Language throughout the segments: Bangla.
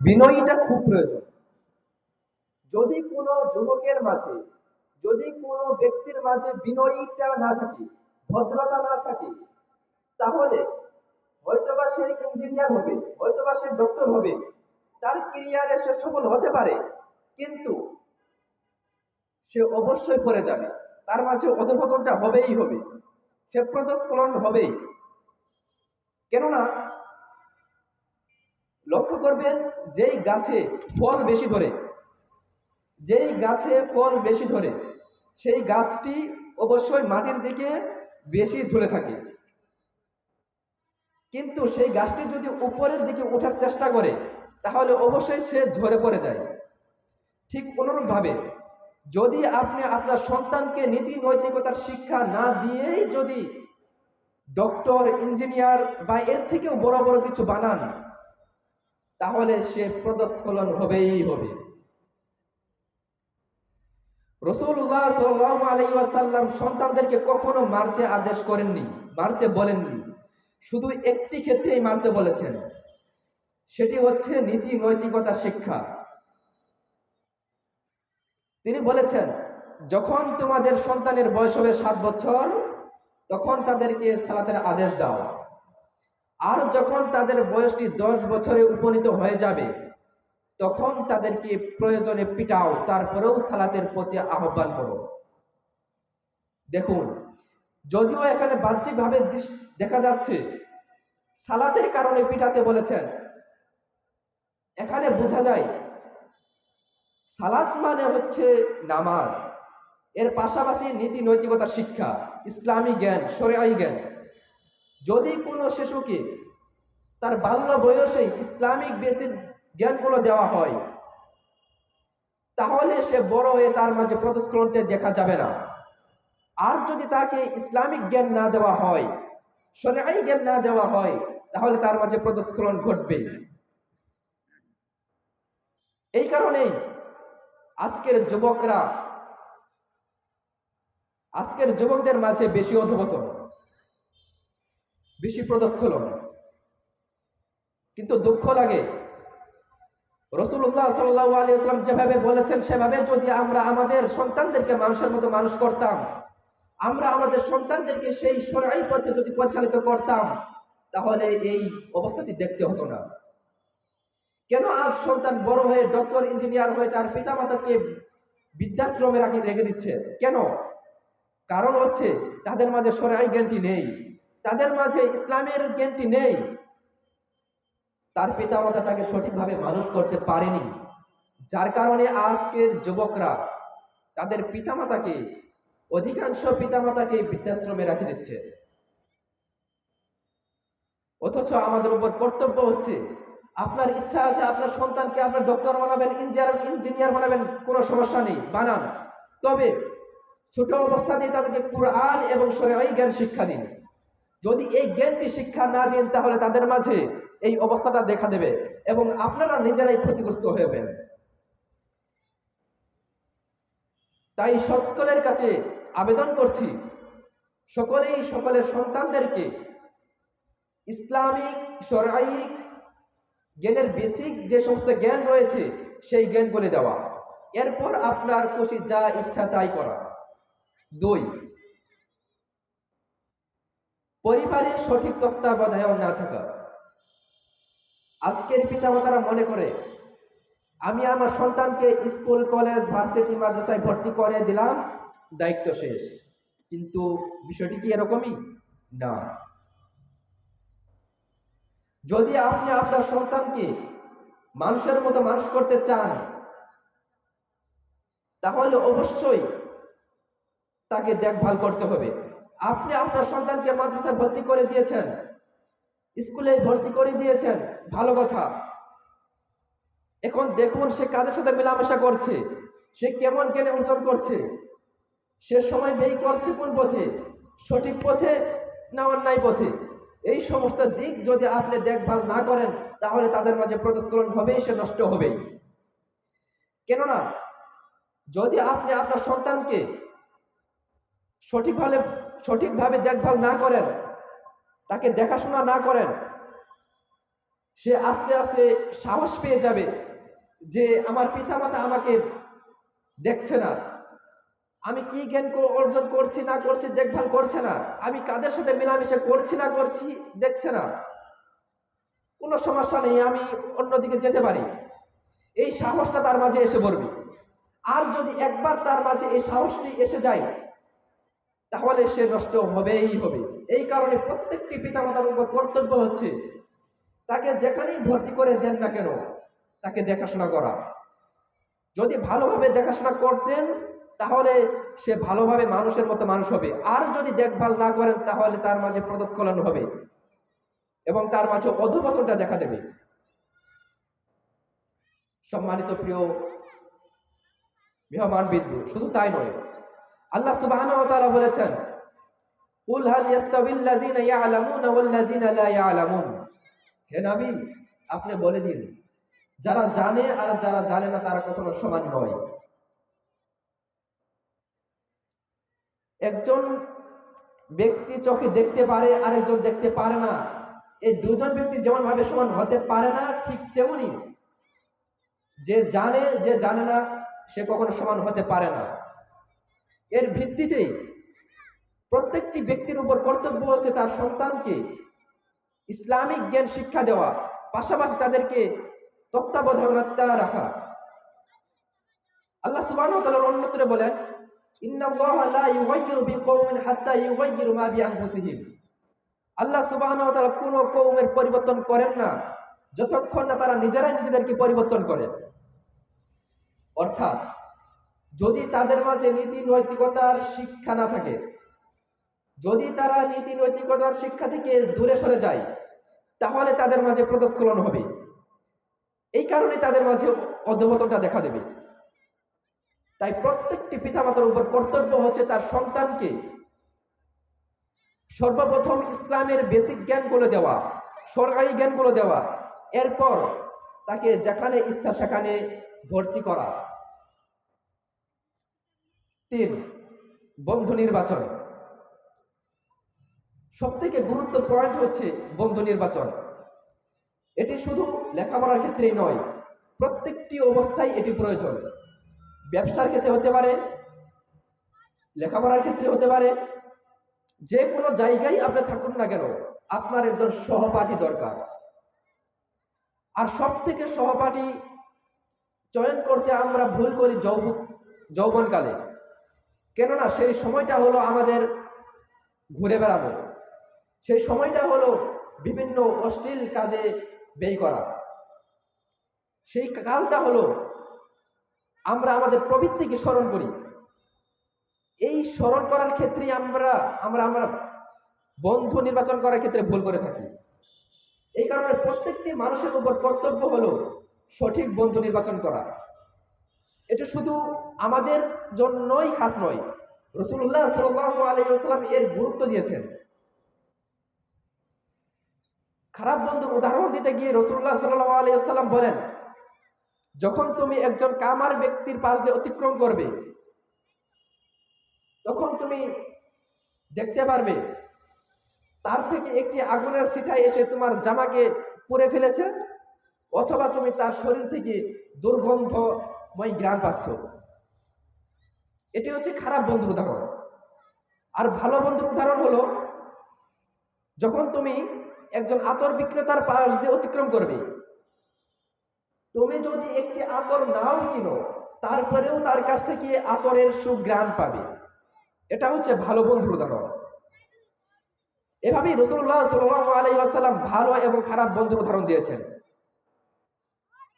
বিনয়ীটা খুব প্রয়োজন। যদি কোনো যুবকের মাঝে, যদি কোনো ব্যক্তির মাঝে বিনয়ীটা না থাকে, ভদ্রতা না থাকে, তাহলে হয়তোবা সে ইঞ্জিনিয়ার হবে, হয়তোবা সে ডক্টর হবে, তার ক্যারিয়ারে সে সফল হতে পারে, কিন্তু সে অবশ্যই পড়ে যাবে। তার মাঝে অধপতনটা হবেই হবে, সে প্রদস্খলন হবেই। কেননা লক্ষ্য করবেন, যেই গাছে ফল বেশি ধরে, যেই গাছে ফল বেশি ধরে, সেই গাছটি অবশ্যই মাটির দিকে বেশি ঝুলে থাকে। কিন্তু সেই গাছটি যদি উপরের দিকে ওঠার চেষ্টা করে, তাহলে অবশ্যই সে ঝরে পড়ে যায়। ঠিক অনুরূপভাবে, যদি আপনি আপনার সন্তানকে নীতি নৈতিকতার শিক্ষা না দিয়েই যদি ডক্টর, ইঞ্জিনিয়ার বা এর থেকেও বড় বড় কিছু বানান তাহলে সে প্রদস্খলন হবেই হবে। রসুল্লাহ সাল্লাম আলাই ওয়াসাল্লাম সন্তানদেরকে কখনো মারতে আদেশ করেননি, মারতে বলেননি। শুধু একটি ক্ষেত্রেই মারতে বলেছেন। সেটি হচ্ছে নীতি নৈতিকতা শিক্ষা। তিনি বলেছেন, যখন তোমাদের সন্তানের বয়স হবে সাত বছর, তখন তাদেরকে সালাতের আদেশ দাও। আর যখন তাদের বয়সটি দশ বছরে উপনীত হয়ে যাবে, তখন তাদেরকে প্রয়োজনে পিটাও, তারপরেও সালাতের প্রতি আহ্বান করো। দেখুন, যদিও এখানে বাহ্যিকভাবে দেখা যাচ্ছে, সালাতের কারণে পিটাতে বলেছেন। এখানে বোঝা যায়, সালাত মানে হচ্ছে নামাজ। এর পাশাপাশি নীতি নৈতিকতার শিক্ষা, ইসলামী জ্ঞান, শরিয়াই জ্ঞান। যদি কোনো শিশুকে তার বাল্য বয়সে ইসলামিক বেসিক জ্ঞানগুলো দেওয়া হয়, তাহলে সে বড় হয়ে তার মাঝে প্রদস্খলনটা দেখা যাবে না। আর যদি তাকে ইসলামিক জ্ঞান না দেওয়া হয়, শরিয়াই জ্ঞান না দেওয়া হয়, তাহলে তার মাঝে প্রদস্খলন ঘটবে এই কারণেই আজকের যুবকরা, আজকের যুবকদের মাঝে বেশি অধবতন বেশি প্রদস্খলন কিন্তু দুঃখ লাগে। রসুল্লাহ সাল্লাহ আলিয়াল্লাম যেভাবে বলেছেন, সেভাবে যদি আমরা আমাদের সন্তানদেরকে মানুষের মতো মানুষ করতাম, আমরা আমাদের সন্তানদেরকে সেই সরাই পথে যদি পরিচালিত করতাম, তাহলে এই অবস্থাটি দেখতে হতো না। কেন আজ সন্তান বড় হয়ে ডক্টর, ইঞ্জিনিয়ার হয়ে তার পিতামাতাকে বৃদ্ধাশ্রমে রাখি, রেখে দিচ্ছে? কেন? কারণ হচ্ছে তাদের মাঝে সরাই জ্ঞানটি নেই। তাদের মাঝে ইসলামের জ্ঞানটি নেই। তার পিতামাতা তাকে সঠিকভাবে মানুষ করতে পারেনি। যার কারণে আজকের যুবকরা তাদের পিতামাতাকে, অধিকাংশ পিতামাতাকে বৃদ্ধাশ্রমে রাখে দিচ্ছে। অথচ আমাদের উপর কর্তব্য হচ্ছে, আপনার ইচ্ছা আছে আপনার সন্তানকে আপনার ডক্টর বানাবেন ইঞ্জিনিয়ার ইঞ্জিনিয়ার বানাবেন, কোনো সমস্যা নেই, বানান। তবে ছোট অবস্থাতেই তাদেরকে কোরআন এবং শরীয় জ্ঞান শিক্ষা দিন। যদি এই জ্ঞানটি শিক্ষা না দিন তাহলে তাদের মাঝে এই অবস্থাটা দেখা দেবে এবং আপনারা নিজেরাই ক্ষতিগ্রস্ত হবেন। তাই সকলের কাছে আবেদন করছি, সকলেই সকলের সন্তানদেরকে ইসলামিক সরাই জ্ঞানের বেসিক যে সমস্ত জ্ঞান রয়েছে, সেই জ্ঞানগুলি দেওয়া। এরপর আপনার খুশি যা ইচ্ছা তাই করা। দুই পরিবারের সঠিক তত্ত্বাবধায়ন না থাকা। আজকের পিতামাতারা মনে করে, আমি আমার সন্তানকে স্কুল, কলেজ, ভার্সিটি, মাদ্রাসায় ভর্তি করে দিলাম, দায়িত্ব শেষ। কিন্তু বিষয়টি কি এরকমই? না। যদি আপনি আপনার সন্তানকে মানুষের মতো মানুষ করতে চান, তাহলে অবশ্যই তাকে দেখভাল করতে হবে। আপনি আপনার সন্তানকে মাদ্রাসায় ভর্তি করে দিয়েছেন। স্কুলে ভর্তি করে দিয়েছেন। ভালো কথা। এখন দেখুন সে কাদের সাথে মেলামেশা করছে। সে কেমন জ্ঞানে অর্জন করছে। সে সময় ব্যয় করছে কোন পথে? সঠিক পথে না অন্যায় পথে? এই সমস্ত দিক যদি আপনি দেখভাল না করেন, তাহলে তাদের মাঝে প্রদস্খলন হবেই, সে নষ্ট হবেই। কেননা, যদি আপনি আপনার সন্তানকে সঠিকভাবে সঠিকভাবে দেখভাল না করেন, তাকে দেখাশোনা না করেন, সে আস্তে আস্তে সাহস পেয়ে যাবে যে আমার পিতামাতা আমাকে দেখছে না। আমি কি জ্ঞান অর্জন করছি না করছি, দেখভাল করছে না। আমি কাদের সাথে মেলামেশা করছি না করছি, দেখছে না। কোনো সমস্যা নেই, আমি অন্যদিকে যেতে পারি। এই সাহসটা তার মাঝে এসে পড়বে। আর যদি একবার তার মাঝে এই সাহসটি এসে যায় তাহলে সে নষ্ট হবেই হবে। এই কারণে প্রত্যেকটি পিতামাতার উপর কর্তব্য হচ্ছে তাকে যেখানেই ভর্তি করে দেন না কেন, তাকে দেখাশোনা করা। যদি ভালোভাবে দেখাশোনা করতেন, তাহলে সে ভালোভাবে মানুষের মতো মানুষ হবে। আর যদি দেখভাল না করেন, তাহলে তার মাঝে প্রদস্খলন হবে এবং তার মাঝে অধপতনটা দেখা দেবে। সম্মানিত প্রিয় মেহমান বিন্দু শুধু তাই নয় আল্লাহ সুবহানাহু ওয়া তাআলা বলেছেন, কুল হাল আপনি বলে দিন, যারা জানে আর যারা জানে না, তারা কখনো সমান নয়। একজন ব্যক্তি চোখে দেখতে পারে, আরেকজন দেখতে পারে না। এই দুজন ব্যক্তি যেমন ভাবে সমান হতে পারে না, ঠিক তেমনি যে জানে যে জানে না, সে কখনো সমান হতে পারে না। এর ভিত্তিতে প্রত্যেকটি ব্যক্তির উপর কর্তব্য হচ্ছে তার সন্তানকে ইসলামিক জ্ঞান শিক্ষা দেওয়া, পাশাপাশি তাদেরকে তত্ত্বাবধানতা রাখা। আল্লাহ তাআলা অন্যত্রে বলেন আল্লাহ তাআলা কোনো কওমের পরিবর্তন করেন না, যতক্ষণ না তারা নিজেরাই নিজেদেরকে পরিবর্তন করে। অর্থাৎ যদি তাদের মাঝে নীতি নৈতিকতার শিক্ষা না থাকে, যদি তারা নীতি নৈতিকতার শিক্ষা থেকে দূরে সরে যায়, তাহলে তাদের মাঝে প্রদস্খলন হবে। এই কারণে তাদের মাঝে অধবতনটা দেখা দেবে। তাই প্রত্যেকটি পিতামাতার উপর কর্তব্য হচ্ছে তার সন্তানকে সর্বপ্রথম ইসলামের বেসিক জ্ঞান জ্ঞানগুলো দেওয়া, সরকারি জ্ঞানগুলো দেওয়া। এরপর তাকে যেখানে ইচ্ছা সেখানে ভর্তি করা। তিন, বন্ধু নির্বাচন। সব থেকে গুরুত্ব পয়েন্ট হচ্ছে বন্ধু নির্বাচন। এটি শুধু লেখাপড়ার ক্ষেত্রেই নয়, প্রত্যেকটি অবস্থায় এটি প্রয়োজন। ব্যবসার ক্ষেত্রে হতে পারে, লেখাপড়ার ক্ষেত্রে হতে পারে, যে কোনো জায়গায় আপনি থাকুন না কেন, আপনার একজন সহপাঠী দরকার। আর সব থেকে সহপাঠী চয়ন করতে আমরা ভুল করি যৌব যৌবনকালে। কেননা সেই সময়টা হলো আমাদের ঘুরে বেড়ানো। সেই সময়টা হলো বিভিন্ন অশ্লীল কাজে ব্যয় করা। সেই কালটা হলো আমরা আমাদের প্রবৃত্তিকে স্মরণ করি। এই স্মরণ করার ক্ষেত্রে আমরা আমরা আমরা বন্ধু নির্বাচন করার ক্ষেত্রে ভুল করে থাকি। এই কারণে প্রত্যেকটি মানুষের উপর কর্তব্য হলো সঠিক বন্ধু নির্বাচন করা। এটা শুধু আমাদের জন্যই খাস নয়। রসুল্লাহ সাল্লাহ আলহিম এর গুরুত্ব দিয়েছেন। খারাপ বন্ধুর উদাহরণ দিতে গিয়ে রসুল্লাহ সাল্লাহ আলহিহাল্লাম বলেন, যখন তুমি একজন কামার ব্যক্তির পাশ দিয়ে অতিক্রম করবে, তখন তুমি দেখতে পারবে, তার থেকে একটি আগুনের সিটাই এসে তোমার জামাকে পুড়ে ফেলেছে, অথবা তুমি তার শরীর থেকে দুর্গন্ধময় গ্রাম পাচ্ছ। এটি হচ্ছে খারাপ বন্ধুর উদাহরণ। আর ভালো বন্ধুর উদাহরণ হলো, যখন তুমি একজন আতর বিক্রেতার পাশ দিয়ে অতিক্রম করবে। তুমি যদি একটি আতর নাও কিনো, তারপরেও তার কাছ থেকে আতরের সুগ্রাণ পাবে। এটা হচ্ছে ভালো বন্ধুর উদাহরণ। এভাবেই রসুল্লাহ সাল আলাই আসাল্লাম ভালো এবং খারাপ বন্ধুর উদাহরণ দিয়েছেন।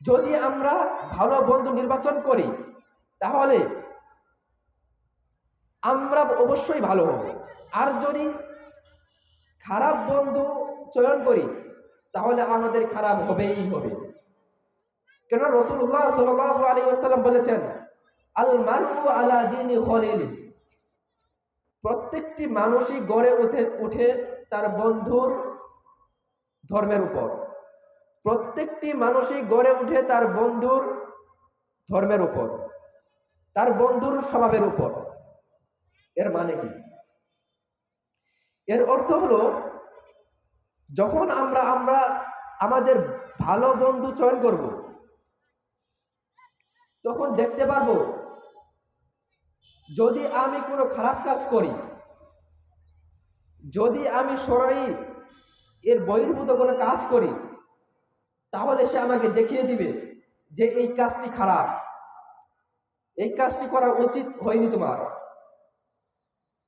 যদি আমরা ভালো বন্ধু নির্বাচন করি, তাহলে আমরা অবশ্যই ভালো হব। আর যদি খারাপ বন্ধু চয়ন করি, তাহলে আমাদের খারাপ হবেই হবে। কেন রসুল্লাহ সাল আলী আসাল্লাম বলেছেন আল মারু আলা দিন খলিল। প্রত্যেকটি মানুষই গড়ে উঠে উঠে তার বন্ধুর ধর্মের উপর। প্রত্যেকটি মানুষই গড়ে উঠে তার বন্ধুর ধর্মের উপর, তার বন্ধুর স্বভাবের উপর। এর মানে কি? এর অর্থ হলো, যখন আমরা আমরা আমাদের ভালো বন্ধু চয়ন করব, তখন দেখতে পারব, যদি আমি কোনো খারাপ কাজ করি, যদি আমি সরাই এর বহির্ভূত কোনো কাজ করি তাহলে সে আমাকে দেখিয়ে দিবে যে এই কাজটি খারাপ। এই কাজটি করা উচিত হয়নি তোমার।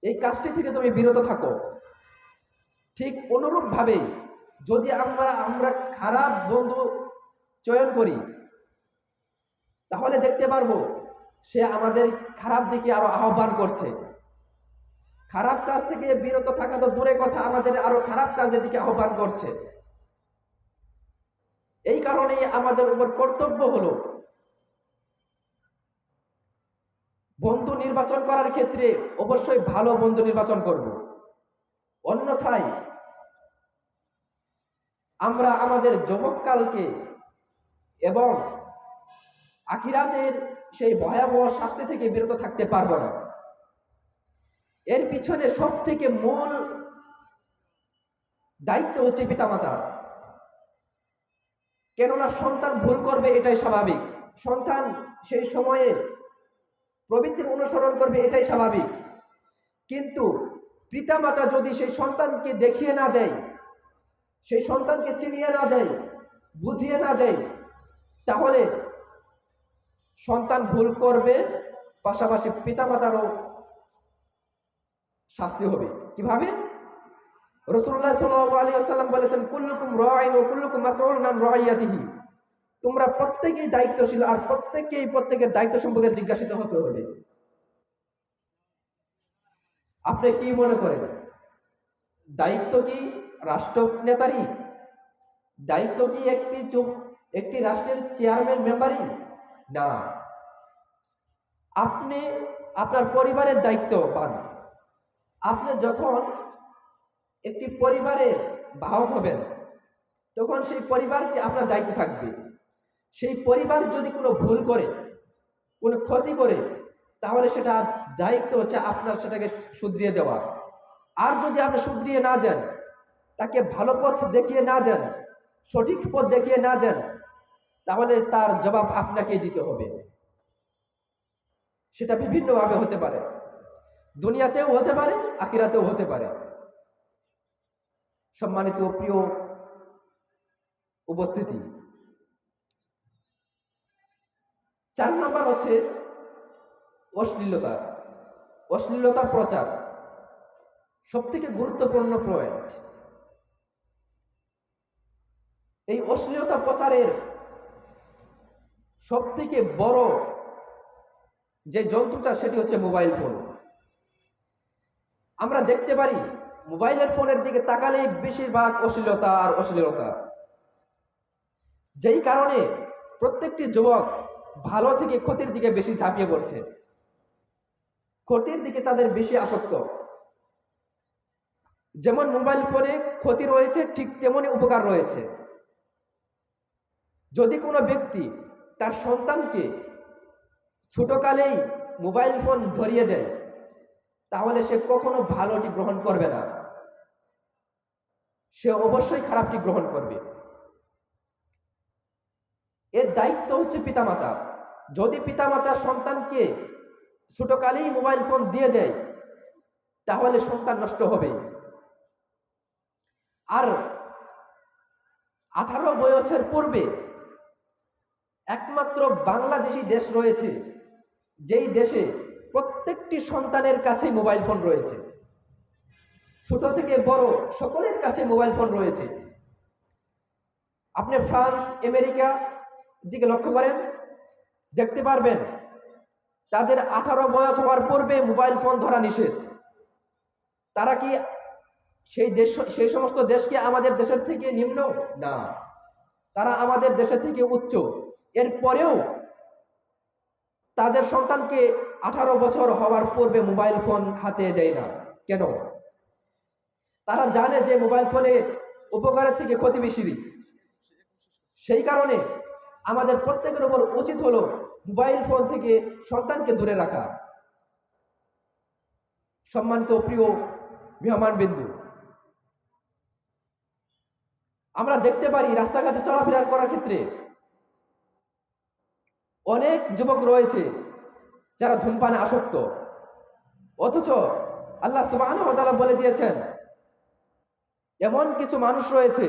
এই কাজটি থেকে তুমি বিরত থাকো। ঠিক অনুরূপভাবেই যদি আমরা আমরা খারাপ বন্ধু চয়ন করি, তাহলে দেখতে পারব সে আমাদের খারাপ দিকে আরও আহ্বান করছে। খারাপ কাজ থেকে বিরত থাকা তো দূরে কথা, আমাদের আরও খারাপ কাজের দিকে আহ্বান করছে। এই কারণেই আমাদের উপর কর্তব্য হলো বন্ধু নির্বাচন করার ক্ষেত্রে অবশ্যই ভালো বন্ধু নির্বাচন করব। অন্যথায় আমরা আমাদের যুবককালকে এবং আখিরাতের সেই ভয়াবহ শাস্তি থেকে বিরত থাকতে পারব না। এর পিছনে সব থেকে মূল দায়িত্ব হচ্ছে পিতামাতা। কেননা সন্তান ভুল করবে, এটাই স্বাভাবিক। সন্তান সেই সময়ে প্রবৃত্তির অনুসরণ করবে, এটাই স্বাভাবিক। কিন্তু পিতামাতা যদি সেই সন্তানকে দেখিয়ে না দেয়, সেই সন্তানকে চিনিয়ে না দেয়, বুঝিয়ে না দেয়, তাহলে সন্তান ভুল করবে, পাশাপাশি পিতামাতারও শাস্তি হবে। কীভাবে? রসুল্লাহ আলাইহি ওয়াসাল্লাম বলেছেন, কুল্লুকুম রাইন ও কুল্লুকুম মাসউলুন আন রাইয়াতিহি। তোমরা প্রত্যেকেই দায়িত্বশীল আর প্রত্যেককেই প্রত্যেকের দায়িত্ব সম্পর্কে জিজ্ঞাসিত হতে হবে। আপনি কি মনে করেন? দায়িত্ব কি রাষ্ট্র নেতারই দায়িত্ব কি একটি চুপ, একটি রাষ্ট্রের চেয়ারম্যান মেম্বারই? না। আপনি আপনার পরিবারের দায়িত্ব পান আপনি যখন একটি পরিবারের বাহক হবেন। তখন সেই পরিবারকে আপনার দায়িত্ব থাকবে। সেই পরিবার যদি কোনো ভুল করে, কোনো ক্ষতি করে, তাহলে সেটা দায়িত্ব হচ্ছে আপনার সেটাকে শুধরিয়ে দেওয়া। আর যদি আপনি শুধরিয়ে না দেন, তাকে ভালো পথ দেখিয়ে না দেন, সঠিক পথ দেখিয়ে না দেন, তাহলে তার জবাব আপনাকে দিতে হবে। সেটা বিভিন্নভাবে হতে পারে। দুনিয়াতেও হতে পারে আকিরাতেও হতে পারে। সম্মানিত প্রিয় উপস্থিতি। চার নম্বর হচ্ছে অশ্লীলতা। অশ্লীলতা প্রচার সব থেকে গুরুত্বপূর্ণ পয়েন্ট এই অশ্লীলতা প্রচারের সব থেকে বড় যে যন্ত্রটা, সেটি হচ্ছে মোবাইল ফোন আমরা দেখতে পারি মোবাইলের ফোনের দিকে তাকালেই বেশিরভাগ অশ্লীলতা আর অশ্লীলতা। যেই কারণে প্রত্যেকটি যুবক ভালো থেকে ক্ষতির দিকে বেশি ঝাঁপিয়ে পড়ছে। ক্ষতির দিকে তাদের বেশি আসক্ত। যেমন মোবাইল ফোনে ক্ষতি রয়েছে, ঠিক তেমনই উপকার রয়েছে। যদি কোনো ব্যক্তি তার সন্তানকে ছোটকালেই মোবাইল ফোন ধরিয়ে দেয় তাহলে সে কখনো ভালোটি গ্রহণ করবে না। সে অবশ্যই খারাপটি গ্রহণ করবে। এর দায়িত্ব হচ্ছে পিতামাতা। যদি পিতামাতা সন্তানকে ছোটকালেই মোবাইল ফোন দিয়ে দেয়, তাহলে সন্তান নষ্ট হবে। আর আঠারো বয়সের পূর্বে একমাত্র বাংলাদেশি দেশ রয়েছে, যেই দেশে প্রত্যেকটি সন্তানের কাছে মোবাইল ফোন রয়েছে। ছোট থেকে বড় সকলের কাছে মোবাইল ফোন রয়েছে। আপনি ফ্রান্স, আমেরিকা দিকে লক্ষ্য করেন, দেখতে পারবেন, তাদের আঠারো বয়স হওয়ার পূর্বে মোবাইল ফোন ধরা নিষেধ। তারা কি সেই দেশ, সেই সমস্ত দেশকে আমাদের দেশের থেকে নিম্ন? না। তারা আমাদের দেশের থেকে উচ্চ। এরপরেও তাদের সন্তানকে আঠারো বছর হওয়ার পূর্বে মোবাইল ফোন হাতে দেয় না। কেন? তারা জানে যে মোবাইল ফোনে উপকারের থেকে ক্ষতি বেশি। সেই কারণে আমাদের প্রত্যেকের উপর উচিত হলো মোবাইল ফোন থেকে সন্তানকে দূরে রাখা। সম্মানিত প্রিয় মেহমান বিন্দু, আমরা দেখতে পারি রাস্তাঘাটে চলাফেরা করার ক্ষেত্রে অনেক যুবক রয়েছে যারা ধূমপানে আসক্ত। অথচ আল্লাহ সুবাহ বলে দিয়েছেন, এমন কিছু মানুষ রয়েছে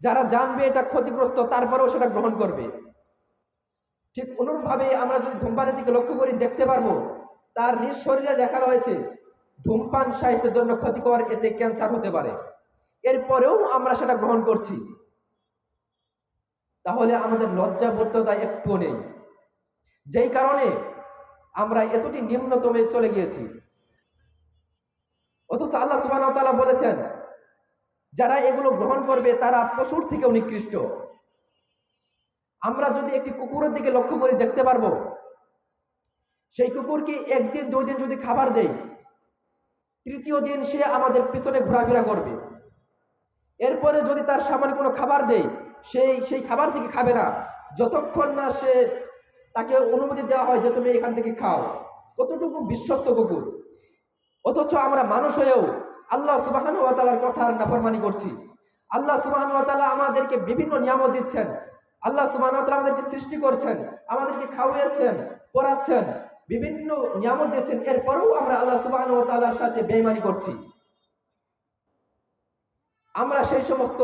যারা জানবে এটা ক্ষতিগ্রস্ত, তারপরেও সেটা গ্রহণ করবে। ঠিক অনুরূপভাবে আমরা যদি ধূমপানের দিকে লক্ষ্য করি, দেখতে পারব তার নিজ শরীরে লেখা রয়েছে, ধূমপান স্বাস্থ্যের জন্য ক্ষতিকর, এতে ক্যান্সার হতে পারে। এরপরেও আমরা সেটা গ্রহণ করছি। তাহলে আমাদের লজ্জা বোধতা একটুও নেই। যেই কারণে আমরা এতটি নিম্নতমে চলে গিয়েছি। অথচ আল্লাহ সুবাহ বলেছেন, যারা এগুলো গ্রহণ করবে তারা পশুর থেকেও নিকৃষ্ট। আমরা যদি একটি কুকুরের দিকে লক্ষ্য করে, দেখতে পারব, সেই কুকুরকে একদিন, দুই দিন যদি খাবার দেই তৃতীয় দিন সে আমাদের পিছনে ঘোরাফেরা করবে। এরপরে যদি তার সামনে কোনো খাবার দেয়, সেই সেই খাবার থেকে খাবে না। যতক্ষণ না সে তাকে অনুমতি দেওয়া হয় যে তুমি এখান থেকে খাও। কতটুকু বিশ্বস্ত কুকুর? অথচ আমরা মানুষ হয়েও আল্লাহ সুবাহান ওয়াতালার কথার নাফরমানি করছি। আল্লাহ সুবাহান ওয়াতালা আমাদেরকে বিভিন্ন নিয়ামত দিচ্ছেন। আল্লাহ সুবাহান ওয়াতালা আমাদেরকে সৃষ্টি করছেন, আমাদেরকে খাওয়াইয়েছেন পড়াচ্ছেন, বিভিন্ন নিয়ামত দিচ্ছেন। এরপরেও আমরা আল্লাহ সুবাহান ওয়াতালার সাথে বেইমানি করছি। আমরা সেই সমস্ত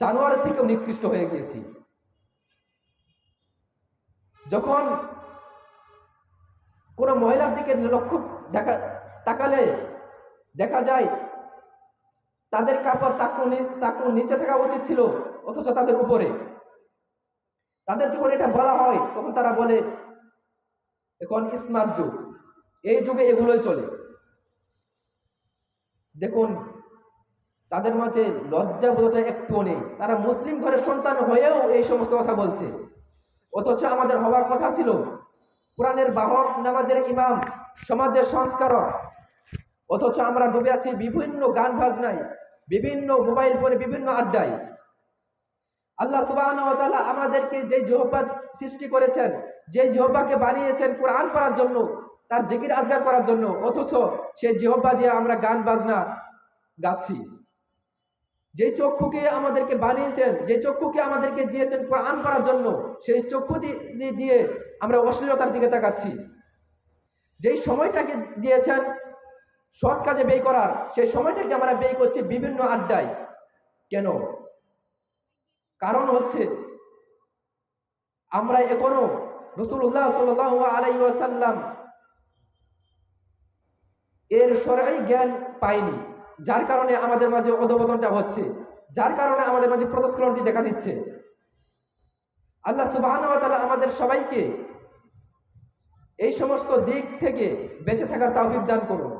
জানোয়ারের থেকেও নিকৃষ্ট হয়ে গিয়েছি। যখন কোনো মহিলার দিকে লক্ষ্য দেখা, তাকালে দেখা যায় তাদের কাপড় টাকু টাকু নিচে থাকা উচিত ছিল, অথচ তাদের উপরে। তাদের যখন এটা বলা হয়, তখন তারা বলে, এখন স্মার্ট যুগ। এই যুগে এগুলোই চলে। দেখুন, তাদের মাঝে লজ্জা বোধটা একটুও নেই। তারা মুসলিম ঘরের সন্তান হয়েও এই সমস্ত কথা বলছে। অথচ আমাদের হওয়ার কথা ছিল, কোরআনের বাহক নামাজের ইমাম, সমাজের সংস্কারক। অথচ আমরা ডুবে আছি বিভিন্ন গান বাজনায়, বিভিন্ন মোবাইল ফোনে বিভিন্ন আড্ডায়। আল্লাহ সুবাহ আমাদেরকে যে জহব্বাদ সৃষ্টি করেছেন যে জহব্বাকে বানিয়েছেন কোরআন করার জন্য, তার জিকির আজগার করার জন্য, অথচ সেই জহব্বা দিয়ে আমরা গান বাজনা গাচ্ছি। যে চক্ষুকে আমাদেরকে বানিয়েছেন, যে চক্ষুকে আমাদেরকে দিয়েছেন কোরআন করার জন্য, সেই চক্ষু দিয়ে আমরা অশ্লীলতার দিকে তাকাচ্ছি। যেই সময়টাকে দিয়েছেন সৎ কাজে ব্যয় করার, সেই সময়টাকে আমরা ব্যয় করছি বিভিন্ন আড্ডায়। কেন? কারণ হচ্ছে আমরা এখনও রসুল্লাহ সাল আলাই ওয়াসাল্লাম এর সরাই জ্ঞান পাইনি। যার কারণে আমাদের মাঝে অধবদনটা হচ্ছে, যার কারণে আমাদের মাঝে প্রদস্খলনটি দেখা দিচ্ছে। আল্লাহ সুবাহ আমাদের সবাইকে এই সমস্ত দিক থেকে বেঁচে থাকার তাওফিক দান করুন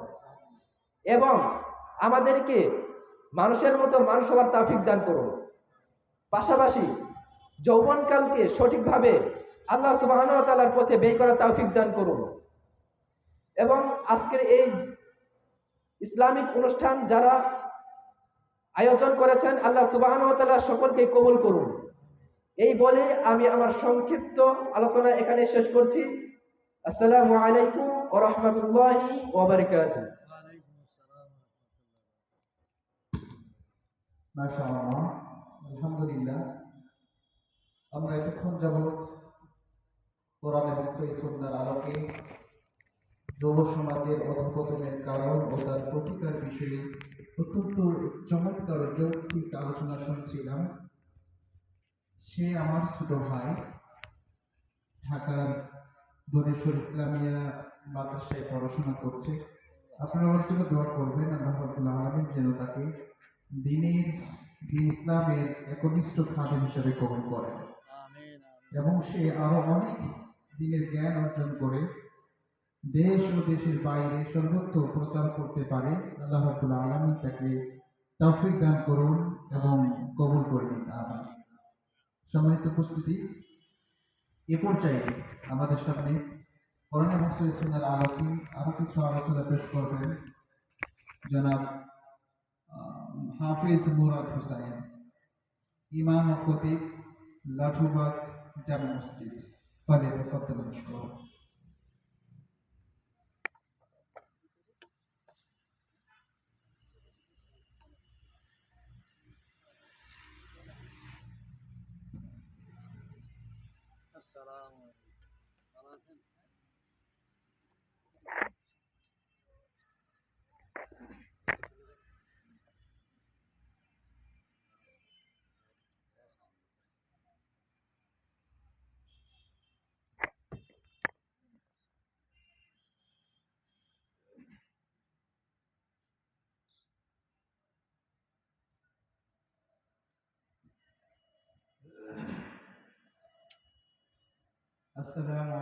এবং আমাদেরকে মানুষের মতো মানুষ হওয়ার তাফিক দান করুন। পাশাপাশি যৌবনকালকে সঠিকভাবে আল্লাহ সুবাহতালার পথে ব্যয় করার তাফিক দান করুন। এবং আজকের এই ইসলামিক অনুষ্ঠান যারা আয়োজন করেছেন, আল্লাহ সুবাহতাল্লাহ সকলকে কবুল করুন। এই বলে আমি আমার সংক্ষিপ্ত আলোচনা এখানে শেষ করছি। আসসালামু আলাইকুম ও রহমতুল্লাহি ওবরকাত আলহামদুলিল্লাহ। আমরা এতক্ষণ যাবৎ কোরআন এবং সন্ন্যার আলোকে যুব সমাজের অধপতনের কারণ ও তার প্রতিকার বিষয়ে অত্যন্ত চমৎকার যৌক্তিক আলোচনা শুনছিলাম। সে আমার ছোট ভাই ঢাকার দনেশ্বর ইসলামিয়া মাদ্রাসায় পড়াশোনা করছে। আপনারা ওর জন্য দোয়া করবেন আল্লাহ রাব্বুল আলামিন যেন তাকে দিনের দিন ইসলামের একনিষ্ঠ খাদেম হিসাবে গ্রহণ করেন। এবং সে আরও অনেক দিনের জ্ঞান অর্জন করে দেশ ও দেশের বাইরে সর্বত্র প্রচার করতে পারে, আল্লাহ রাব্বুল আলামিন তাকে তৌফিক দান করুন এবং কবুল করে নিন, আমিন। সম্মানিত উপস্থিতি, এ পর্যায়ে আমাদের সামনে করোনা এবং আলোকে আরও কিছু আলোচনা পেশ করবেন, জনাব হাফিজ মুরাদ হুসাইন, ইমাম ও খতিব লাঠুবাগ জামে মসজিদ ফালিদ ফদ্দুল মশকুর আসসালামু